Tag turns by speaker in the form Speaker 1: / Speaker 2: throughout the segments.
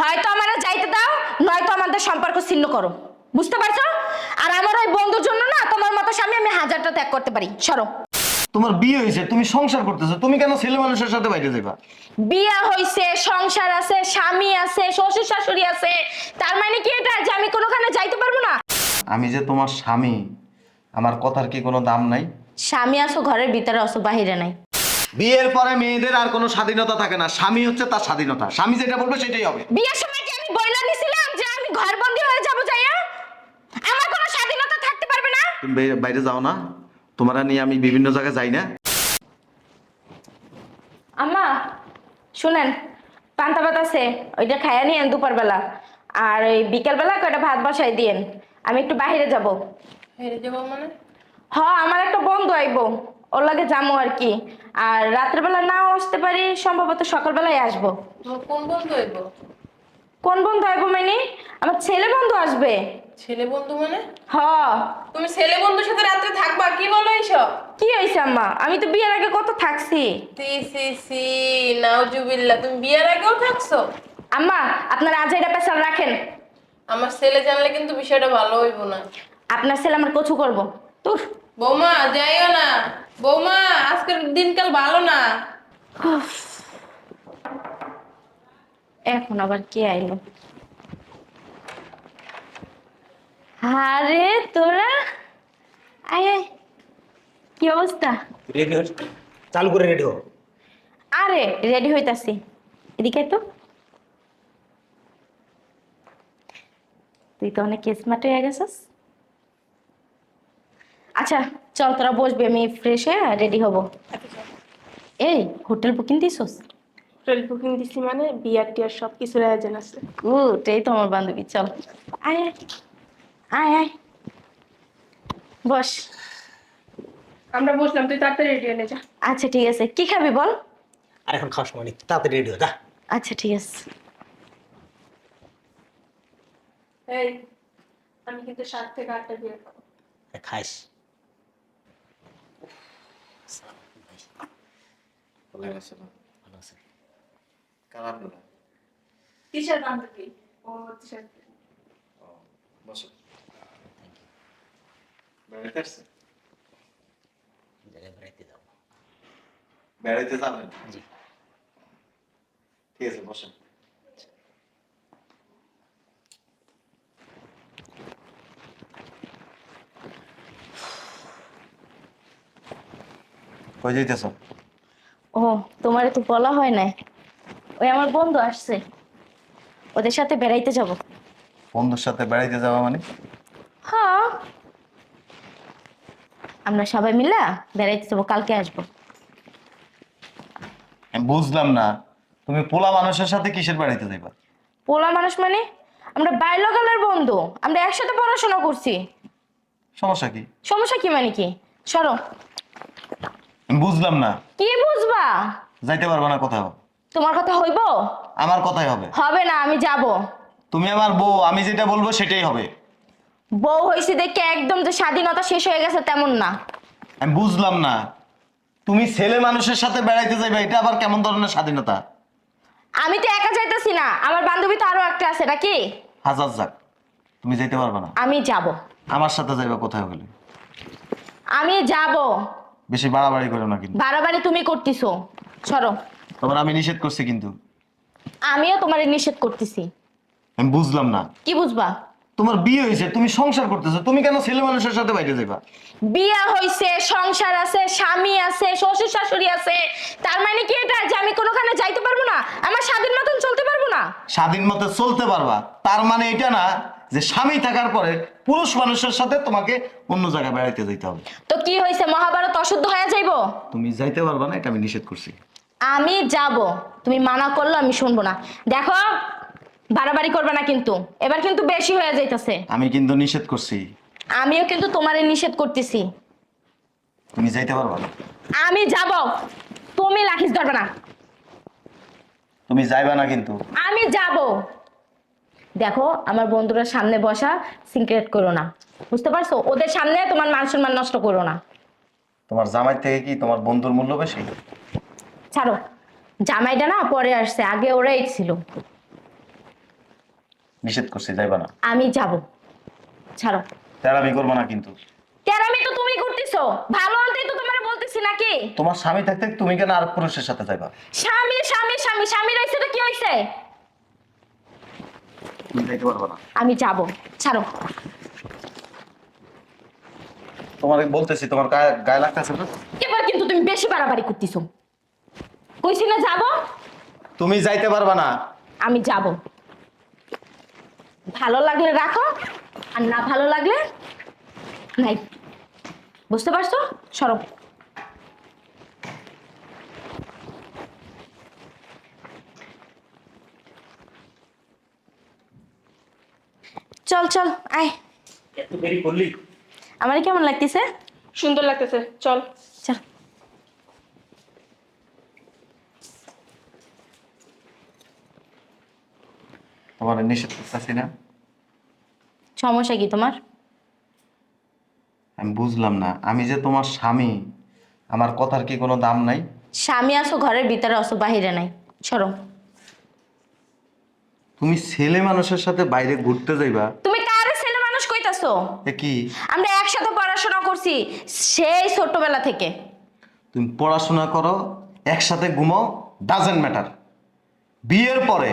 Speaker 1: হয়তো আমারা যাইতে দাও নয়তো আমাদের সম্পর্ক ছিন্ন করো। বুঝতে পারছ? আর আমার ওই বন্ধুর জন্য না তোমার মতো স্বামী আমি হাজারটা ত্যাগ করতে পারি। সরো।
Speaker 2: তোমার বিয়ে হয়েছে তুমি সংসার করতেছো তুমি কেন ছেলে মানুষের সাথে বাইরে যাবা
Speaker 1: বিয়া হইছে সংসার আছে স্বামী আছে শ্বশুর শাশুড়ি আছে। তার মানে কি এটা? যে আমি কোনোখানে যাইতে পারব না?
Speaker 2: আমি যে তোমার স্বামী আমার কথার কি কোনো দাম নাই?
Speaker 1: স্বামী আছো ঘরের ভিতরে আছো বাহিরে নাই।
Speaker 2: বিয়ের পরে মেয়েদের আর কোনো স্বাধীনতা থাকে না। স্বামী হচ্ছে তার স্বাধীনতা। স্বামী যেটা বলবে সেটাই হবে।
Speaker 1: বিয়ের সময় কি আমি বইলা নিছিলাম যে আমি ঘরবন্দি হয়ে যাব যাইয়া? আমার কোনো স্বাধীনতা থাকতে পারবে না?
Speaker 2: তুমি বাইরে- বাইরে যাও না। তোমরা নিয়ে আমি বিভিন্ন জায়গায় যাই না।
Speaker 1: আম্মা শুনেন পান্তা ভাত আছে ওইটা খাইয়া নিয়েন দুপুরবেলা। আর ওই বিকেলবেলা কয়টা ভাত বসাই দিয়েন। আমি একটু বাইরে যাব।
Speaker 3: হেরে যাব মানে?
Speaker 1: হ আমার একটা বন্ধু আইবো। ওর লাগে যাব আর কি। আর রাত্রেবেলা নাও আসতে পারি সম্ভবত সকালবেলায় আসব।
Speaker 3: কোন বন্ধু হইব?
Speaker 1: কোন বন্ধু আইবো মানে? আমার ছেলে বন্ধু আসবে।
Speaker 3: ছেলে বন্ধু মানে?
Speaker 1: হ।
Speaker 3: তুমি ছেলে বন্ধুর সাথে রাত্রে থাকবা? কি বলো এইসব?
Speaker 1: কি হয়েছে আম্মা? আমি তো বিয়ের আগে কত থাকছি।
Speaker 3: সি সি সি নাউজুবিল্লাহ তুমি বিয়ের আগেও থাকছো?
Speaker 1: আম্মা আপনার আজ এটা পেশাল রাখেন।
Speaker 3: আমার ছেলে জানলে কিন্তু বিষয়টা ভালো হইব না।
Speaker 1: আপনার ছেলে আমার কচু করব। তোর
Speaker 3: বৌমা যাইও না। বৌমা আজকের দিনকাল ভালো না।
Speaker 1: এখন আবার কে আইলো? আরে তোরা? আয় আয়। কি অবস্থা?
Speaker 4: রেডি হ চালু করে রেডি হো
Speaker 1: আরে রেডি হইতাছি। এদিকে তো। তুই তো অনেক স্মার্ট হয়ে গেছিস। আচ্ছা চল তোরা বসবি আমি ফ্রেশ হয়ে রেডি হব। এই হোটেল বুকিং দিছস?
Speaker 5: হোটেল বুকিং দিছি মানে বিয়ার টিয়ার সব কিছুর আয়োজন আছে।
Speaker 1: গুড এই তো আমার বান্ধবী চল। আয় আয়। আয় আয়। বস।
Speaker 5: আমরা বসলাম তুই তাড়াতাড়ি রেডি হয়ে যা।
Speaker 1: আচ্ছা ঠিক আছে। কি খাবি বল?
Speaker 4: আর এখন খাওয়ার সময় নেই তাড়াতাড়ি রেডি হো যা।
Speaker 1: আচ্ছা ঠিক আছে।
Speaker 5: এই আমি কিন্তু সাত থেকে আটটা বিয়ে খাব।
Speaker 4: খাইস।
Speaker 5: কিসের বান্ধবী ও কিসের
Speaker 4: জায়গায় বেড়াইতে যাব
Speaker 2: বেড়াইতে যাবেন
Speaker 4: জি
Speaker 2: ঠিক আছে বসেন কই যাইতেছ
Speaker 1: ও তোমার তো বলা হয় নাই। ওই আমার বন্ধু আসছে। ওদের সাথে বেড়াইতে যাব।
Speaker 2: বন্ধুর সাথে বেড়াইতে যাওয়া মানে?
Speaker 1: হ্যাঁ। আমরা সবাই মিলা বেড়াইতে যাব কালকে আসব।
Speaker 2: বুঝলাম না। তুমি পোলা মানুষের সাথে কিসের বেড়াইতে যাইবা?
Speaker 1: পোলা মানুষ মানে? আমরা বাইলকালের বন্ধু। আমরা একসাথে পড়াশোনা করছি।
Speaker 2: সমস্যা কি?
Speaker 1: সমস্যা কি মানে কি? সরো।
Speaker 2: আমি বুঝলাম না।
Speaker 1: কি বুঝবা?
Speaker 2: যাইতে পারবা না কোথাও।
Speaker 1: তোমার কথা হইব?
Speaker 2: আমার কথাই হবে।
Speaker 1: হবে না আমি যাব।
Speaker 2: তুমি আমার বউ আমি যেটা বলব সেটাই হবে।
Speaker 1: বউ হয়েছে দেখে একদম যে স্বাধীনতা শেষ হয়ে গেছে তেমন না।
Speaker 2: আমি বুঝলাম না। তুমি ছেলে মানুষের সাথে বেড়াইতে যাইবা এটা আবার কেমন ধরনের স্বাধীনতা?
Speaker 1: আমি তো একা যাইতেছি না আমার বান্ধবী তো আরও একটা আছে নাকি?
Speaker 2: হাজার যাক তুমি যাইতে পারবা না।
Speaker 1: আমি যাব।
Speaker 2: আমার সাথে যাইবা কোথায় গেলে
Speaker 1: আমি যাব।
Speaker 2: বেশি বাড়াবাড়ি করো না কিন্তু।
Speaker 1: বাড়াবাড়ি তুমি করতেছো। সরো।
Speaker 2: তোমার আমি নিষেধ করছি কিন্তু।
Speaker 1: আমিও তোমার নিষেধ করতেছি।
Speaker 2: আমি বুঝলাম না।
Speaker 1: কি বুঝবা?
Speaker 2: তোমার বিয়ে হয়েছে তুমি সংসার করতেছো তুমি কেন ছেলে মানুষের সাথে বাইরে যাইবা?
Speaker 1: বিয়া হইছে সংসার আছে স্বামী আছে শ্বশুর শাশুড়ি আছে। তার মানে কি এটা যে আমি কোনোখানে যাইতে পারব না? আমার স্বাধীন মতন চলতে
Speaker 2: স্বাধীন মতে চলতে পারবা। তার মানে এটা না যে স্বামী থাকার পরে পুরুষ মানুষের সাথে তোমাকে অন্য জায়গায় বেড়াইতে যেতে হবে।
Speaker 1: তো কি হইছে মহাভারত অশুদ্ধ হয়ে যাইবো?
Speaker 2: তুমি যাইতে পারবা না এটা আমি নিষেধ করছি।
Speaker 1: আমি যাব। তুমি মানা করল আমি শুনব না। দেখো বাড়াবাড়ি করবে না কিন্তু। এবার কিন্তু বেশি হয়ে যাইতেছে।
Speaker 2: আমি কিন্তু নিষেধ করছি।
Speaker 1: আমিও কিন্তু তোমারে নিষেধ করতেছি।
Speaker 2: তুমি যাইতে পারবা না।
Speaker 1: আমি যাব। তুমি লাখিস ধরবে না।
Speaker 2: তুমি যাইবা না কিন্তু।
Speaker 1: আমি যাব। দেখো আমার বন্ধুরা সামনে বসা সিক্রেট করো না। বুঝতে পারছ? ওদের সামনে তোমার মান সম্মান নষ্ট করো না।
Speaker 2: তোমার জামাই থেকে কি তোমার বন্ধুর মূল্য বেশি?
Speaker 1: ছাড়ো। জামাইটা না পরে আসছে আগে ওরাই ছিল।
Speaker 2: নিষেধ করছি যাইবা না।
Speaker 1: আমি যাব। ছাড়ো।
Speaker 2: তেরামি করব না কিন্তু।
Speaker 1: তেরামি তো তুমি করতেছো। ভালো আনতেই তো তোমার বলতেছি নাকি?
Speaker 2: তোমার স্বামী থাকতে তুমি কেন আর পুরুষের সাথে যাইবা?
Speaker 1: স্বামী স্বামী স্বামী স্বামী রয়েছে তো কি হয়েছে?
Speaker 2: তুমি যাইতে পারবা না।
Speaker 1: আমি যাব ছাড়ো।
Speaker 2: তোমার বলতেছি তোমার গায়ে গায়ে লাগতেছে না?
Speaker 1: এবার কিন্তু তুমি বেশি বাড়াবাড়ি করতেছো। কইছি না যাব?
Speaker 2: তুমি যাইতে পারবা না।
Speaker 1: আমি যাব। ভালো লাগলে রাখো আর না ভালো লাগলে নাই। বুঝতে পারছ? সরো। চল চল আয়।
Speaker 4: এত দেরি করলি?
Speaker 1: আমার কেমন লাগতেছে?
Speaker 5: সুন্দর লাগতেছে চল।
Speaker 1: চল।
Speaker 2: তোমার নিষেধ করতেছি না।
Speaker 1: সমস্যা কি তোমার?
Speaker 2: আমি বুঝলাম না। আমি যে তোমার স্বামী আমার কথার কি কোনো দাম নাই?
Speaker 1: স্বামী আসো ঘরের ভিতরে আসো বাহিরে নাই। সরো।
Speaker 2: তুমি ছেলে মানুষের সাথে বাইরে ঘুরতে যাইবা?
Speaker 1: তুমি কারে ছেলে মানুষ কইতাছো?
Speaker 2: এ কি?
Speaker 1: আমরা একসাথে পড়াশোনা করছি সেই ছোটবেলা থেকে।
Speaker 2: তুমি পড়াশোনা করো একসাথে ঘুমাও ডাজেন্ট ম্যাটার বিয়ের পরে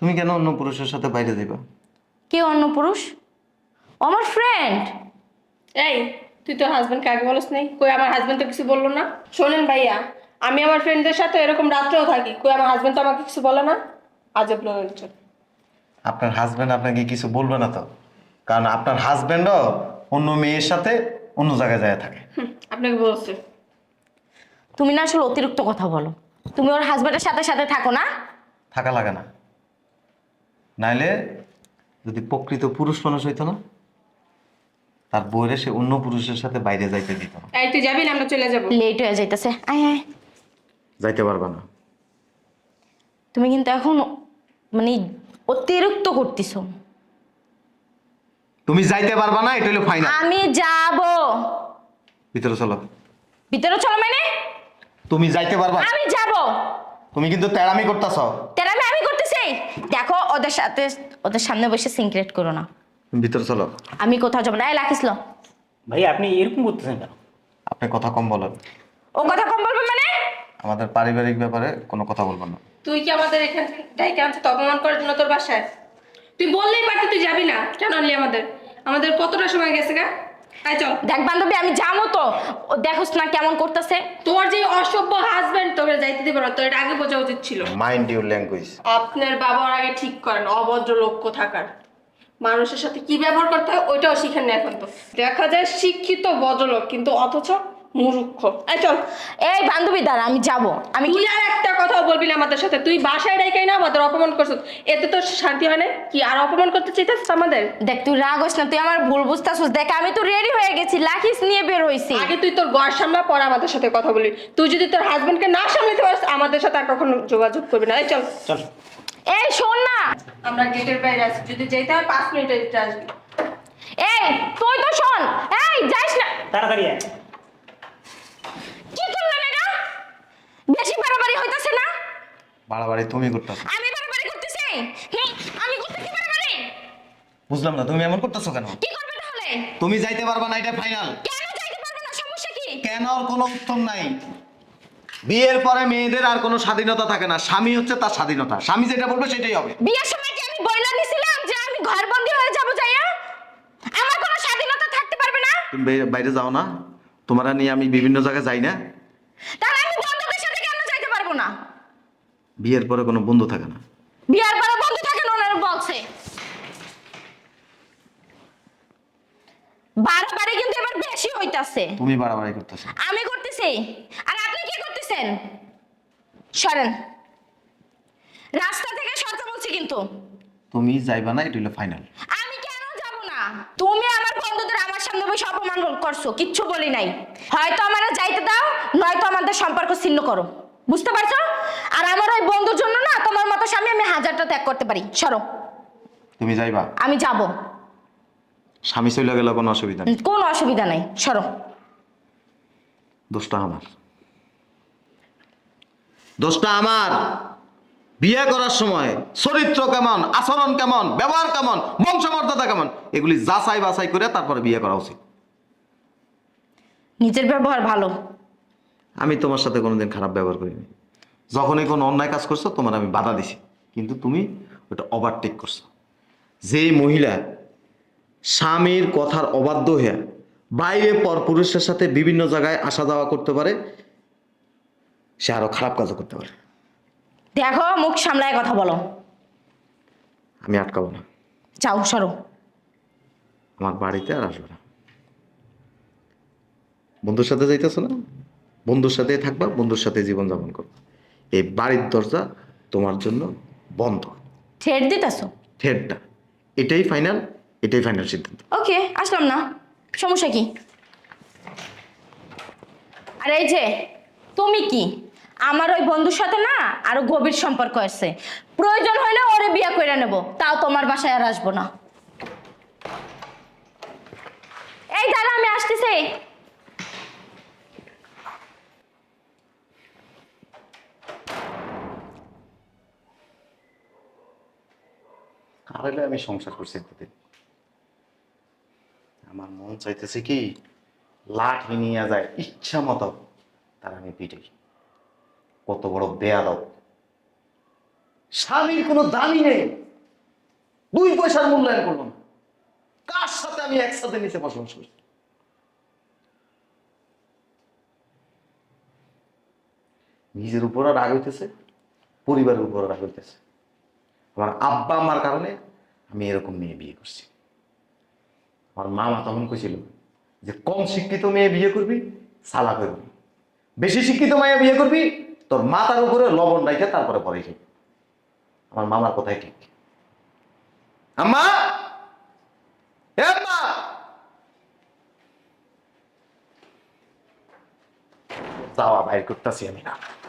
Speaker 2: তুমি কেন অন্য পুরুষের সাথে বাইরে যাইবা?
Speaker 1: কে অন্য পুরুষ? আমার ফ্রেন্ড
Speaker 5: এই তুই তোর হাজবেন্ডকে কাকে বলিস নাই। কই আমার হাজবেন্ড তো কিছু বলল না? শোনেন ভাইয়া আমি আমার ফ্রেন্ডদের সাথে এরকম রাত্রেও থাকি। কই আমার হাজবেন্ড তো আমাকে কিছু বলে না। আজব লোক একজন
Speaker 2: আপনার হাজব্যান্ড আপনাকে কিছু বলবে না তো? কারণ আপনার হাজব্যান্ডও অন্য মেয়ের সাথে অন্য জায়গায় যায় থাকে।
Speaker 5: হুম, আপনাকে বলছে।
Speaker 1: তুমি না আসলে অতিরিক্ত কথা বলো। তুমি ওর হাজবেন্ডের সাথে সাথে থাকো না।
Speaker 2: থাকা লাগে না। নাইলে যদি প্রকৃত পুরুষ মানুষ হইতো না তার বইরে সে অন্য পুরুষের সাথে বাইরে যাইতে দিত না।
Speaker 5: এই তুই যাবি না আমরা চলে যাব।
Speaker 1: লেট হয়ে যাইতেছে। আয় আয়।
Speaker 2: যাইতে পারবে না।
Speaker 1: তুমি কিন্তু এখন মানে অতিরিক্ত করতেছো।
Speaker 2: তুমি যাইতে পারবা না এটা হলো ফাইনাল
Speaker 1: আমি যাব।
Speaker 2: ভিতরে চলো।
Speaker 1: ভিতরে চলো মানে?
Speaker 2: তুমি যাইতে পারবা।
Speaker 1: আমি যাব।
Speaker 2: তুমি কিন্তু তেড়ামি করতেছ।
Speaker 1: তেরামি আমি করতেছি। দেখো ওদের সাথে ওদের সামনে বসে সিনক্রেট করো না।
Speaker 2: তুমি ভিতরে চলো।
Speaker 1: আমি কোথাও যাব না। এই লাখিসলো
Speaker 4: ভাই আপনি এরকম করতেছেন কেন?
Speaker 2: আপনি কথা কম বলেন।
Speaker 1: ও কথা কম বলবে মানে?
Speaker 2: আমাদের পারিবারিক ব্যাপারে কোনো কথা বলবেন না।
Speaker 5: তুই কি আমাদের এখান থেকে ডাইকে আনছিস অপমান করার জন্য তোর বাসায়? তুই বললেই পারতি তুই যাবি না। কেন আনলি আমাদের? আমাদের কতটা সময় গেছে গা? আয় চল।
Speaker 1: দেখ বান্ধবী আমি যাব তো। ও দেখোস না কেমন করতেছে।
Speaker 5: তোর যে অসভ্য হাজবেন্ড তোকে যাইতে দিবে না। তোর এটা আগে বোঝা উচিত ছিল।
Speaker 2: মাইন্ড ইউর ল্যাঙ্গুয়েজ
Speaker 5: আপনার বাবার আগে ঠিক করেন অভদ্র লক্ষ্য থাকার। মানুষের সাথে কি ব্যবহার করতে হয় ওইটাও শিখেন না এখন তো। দেখা যায় শিক্ষিত ভদ্রলোক কিন্তু অথচ মূর্খ। এই চল।
Speaker 1: এই বান্ধবী দাঁড়া আমি যাব। আমি
Speaker 5: তুই আর একটা কথাও বলবি না আমাদের সাথে। তুই বাসায় ডাইকাই না আমাদের অপমান করছিস। এতে তো শান্তি হয় না? কি আর অপমান করতে চাইতেছিস আমাদের?
Speaker 1: দেখ তুই রাগস না তুই আমার ভুল বুঝতেছিস। দেখ আমি তো রেডি হয়ে গেছি লাখিস নিয়ে বের হইছি।
Speaker 5: আগে তুই তোর ঘর সামলা পর আমাদের সাথে কথা বলি তুই যদি তোর হাজবেন্ডকে না সামলাতে পারিস আমাদের সাথে আর কখনো যোগাযোগ করবি না। এই চল।
Speaker 4: চল।
Speaker 1: এই শোন না।
Speaker 5: আমরা গেটের বাইরে আছি। যদি যেতে হয় পাঁচ মিনিটে আসবি।
Speaker 1: এই তুই তো শোন। এই যাইস না।
Speaker 4: তাড়াতাড়ি আয়।
Speaker 1: কি করলেন এটা বেশি বাড়াবাড়ি হইতাছে না?
Speaker 2: বাড়াবাড়ি তুমি করতেছো।
Speaker 1: আমি বাড়াবাড়ি করতেছি? হুম, আমি করতেছি বাড়াবাড়ি?
Speaker 2: বুঝলাম না তুমি এমন করতেছো কেন?
Speaker 1: কি করবে তাহলে?
Speaker 2: তুমি যাইতে পারবা না এটা ফাইনাল
Speaker 1: কেন যাইতে পারবে না সমস্যা কি?
Speaker 2: কেন আর কোনো উত্তর নাই। বিয়ের পরে মেয়েদের আর কোনো স্বাধীনতা থাকে না স্বামী হচ্ছে তার স্বাধীনতা। স্বামী যেটা বলবে সেটাই হবে।
Speaker 1: বিয়ের সময় কি আমি বইলা নিছিলাম যে আমি ঘরবন্দি হয়ে যাব যাইয়া? আমার কোনো স্বাধীনতা থাকতে পারবে না?
Speaker 2: তুমি বাইরে যাও না। তোমরা নিয়ে আমি বিভিন্ন জায়গায় যাই না
Speaker 1: তাহলে আমি বন্ধুদের সাথে কেন যাইতে পারব না
Speaker 2: বিয়ের পরে কোনো বন্ধু থাকে না।
Speaker 1: বিয়ার পরে বন্ধু থাকেন ওনারা বলছে। বারবারে কিন্তু এবার বেশি হইতাছে।
Speaker 2: তুমি বাড়াবাড়ি করতেছো।
Speaker 1: আমি করতেছি। আর আপনি কি করতেছেন? সরেন। রাস্তা থেকে সরতে বলছি কিন্তু।
Speaker 2: তুমি যাইবা না এটা হলো ফাইনাল
Speaker 1: আমি কেন যাব না? তুমি আমার বন্ধুদের আমার সামনে বসে অপমান করছ কিচ্ছু বলি নাই। হয়তো আমারা যাইতে দাও নয়তো আমাদের সম্পর্ক ছিন্ন করো। বুঝতে পারছ? আর আমার ওই বন্ধুর জন্য না তোমার মতো স্বামী আমি হাজারটা ত্যাগ করতে পারি। সরো।
Speaker 2: তুমি যাইবা?
Speaker 1: আমি যাব।
Speaker 2: স্বামী চলে গেলে কোনো অসুবিধা নেই।
Speaker 1: কোনো অসুবিধা নাই। সরো।
Speaker 2: দোষটা আমার। দোষটা আমার। বিয়ে করার সময় চরিত্র কেমন আচরণ কেমন ব্যবহার কেমন বংশমর্যাদা কেমন এগুলি যাচাই বাছাই করে তারপরে বিয়ে করা উচিত।
Speaker 1: নিজের ব্যবহার ভালো।
Speaker 2: আমি তোমার সাথে কোনোদিন খারাপ ব্যবহার করিনি। যখনই কোনো অন্যায় কাজ করছ তোমার আমি বাধা দিছি। কিন্তু তুমি ওটা ওভারটেক করছ। যেই মহিলা স্বামীর কথার অবাধ্য হয়ে বাইরে পর পুরুষের সাথে বিভিন্ন জায়গায় আসা যাওয়া করতে পারে সে আরও খারাপ কাজও করতে পারে।
Speaker 1: দেখো মুখ সামলায় কথা বলো।
Speaker 2: আমি আটকাবো না।
Speaker 1: চাও সরো।
Speaker 2: আমার বাড়িতে আর আসবে না। বন্ধুর সাথে যাইতেছো না? বন্ধুর সাথে থাকবা বন্ধুর সাথে জীবনযাপন করবা। এই বাড়ির দরজা তোমার জন্য বন্ধ।
Speaker 1: ঠেট দিতেছো?
Speaker 2: থেডটা এটাই ফাইনাল এটাই ফাইনাল সিদ্ধান্ত।
Speaker 1: ওকে আসলাম না। সমস্যা কি? আর এই যে তুমি কি? আমার ওই বন্ধুর সাথে না আরও গভীর সম্পর্ক আছে। প্রয়োজন হলে ওরে বিয়ে করে নেব তাও তোমার বাসায় আর আসব না। এই দাদা আমি আসতেছি।
Speaker 2: কারালে আমি সংসার করছি এতদিন। আমার মন চাইতেছে কি, লাঠি নিয়ে যায়, ইচ্ছা মতো তার আমি পিটাই। কত বড় বেয়াদব। স্বামীর কোনো দামই নেই। দুই পয়সার মূল্যায়ন করল না। কার সাথে আমি একসাথে নিচে বসবাস করি? নিজের উপরও রাগ হইতেছে, পরিবারের উপরও রাগ হইতেছে। আমার আব্বা আমার কারণে আমি এরকম মেয়ে বিয়ে করছি। আমার মামা তখন কইছিল যে, কম শিক্ষিত মেয়ে বিয়ে করবি, সালা করবি। বেশি শিক্ষিত মেয়ে বিয়ে করবি, তোর মাথার উপরে লবণ রাখে তারপরে পরে খাবি আমার মামার কথাই ঠিক। আম্মা! আম্মা! বাইর করতেছি আমি। না